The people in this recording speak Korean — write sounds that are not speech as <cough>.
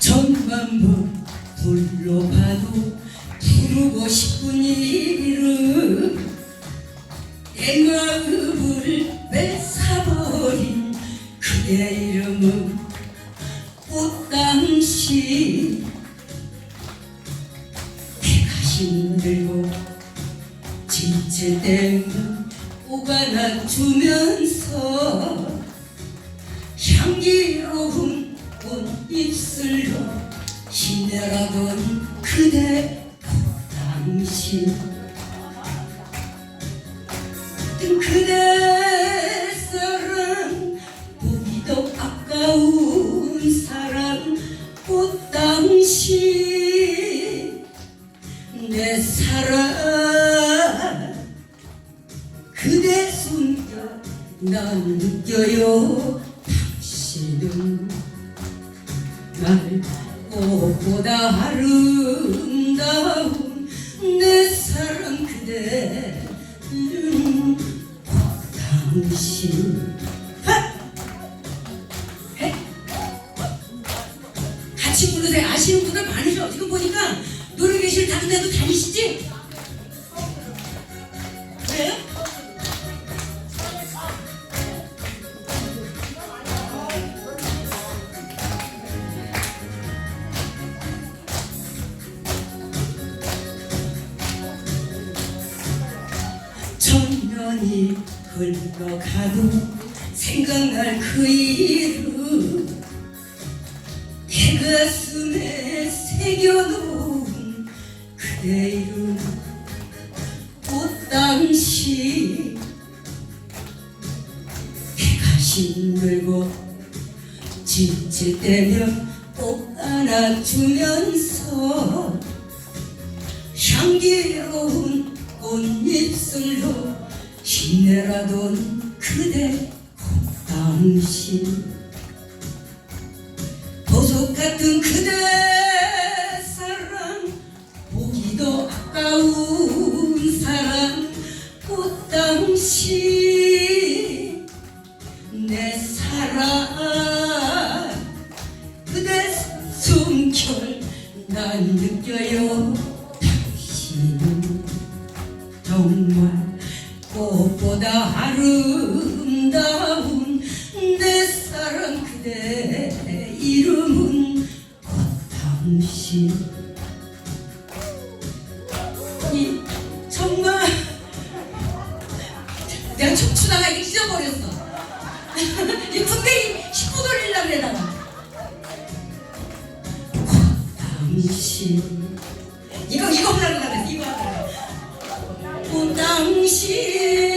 전만부 둘러봐도 부르고 싶은 이름 내 마음을 뺏어버린 그대 이름은 당시 내가 힘들고 지칠 때면 오가나 주면서 향기로운 꽃 입술로 힘내라던 그대 당신 그대 난 느껴요 당신은 날 꽃보다 아름다운 내 사랑 그대 음, 당신! 같이 부르세요 아시는 분들 많으셔 지금 보니까 노래 교실 다른 데도 다니시지? 그래요? 천년이 흘러가도 생각날 그 이름 내 가슴에 새겨놓은 그대 이름. 꽃당시 내가 힘들고 지칠 때면 꼭 안아주면서 향기로운 꽃잎술로 힘내라던 그대 당신. 보석 같은 그대 사랑 보기도 아까운 사랑 꽃 당신. 내 사랑 그대 숨결 난 느껴요. 당신은 정말 꽃보다 아름다운 내 사랑 그대 이름은 꽃당신. 이 정말 내가 춤추다가 이게 찢어버렸어. <laughs> 이 군대 식구 돌리려고 그래다가. 꽃당신 이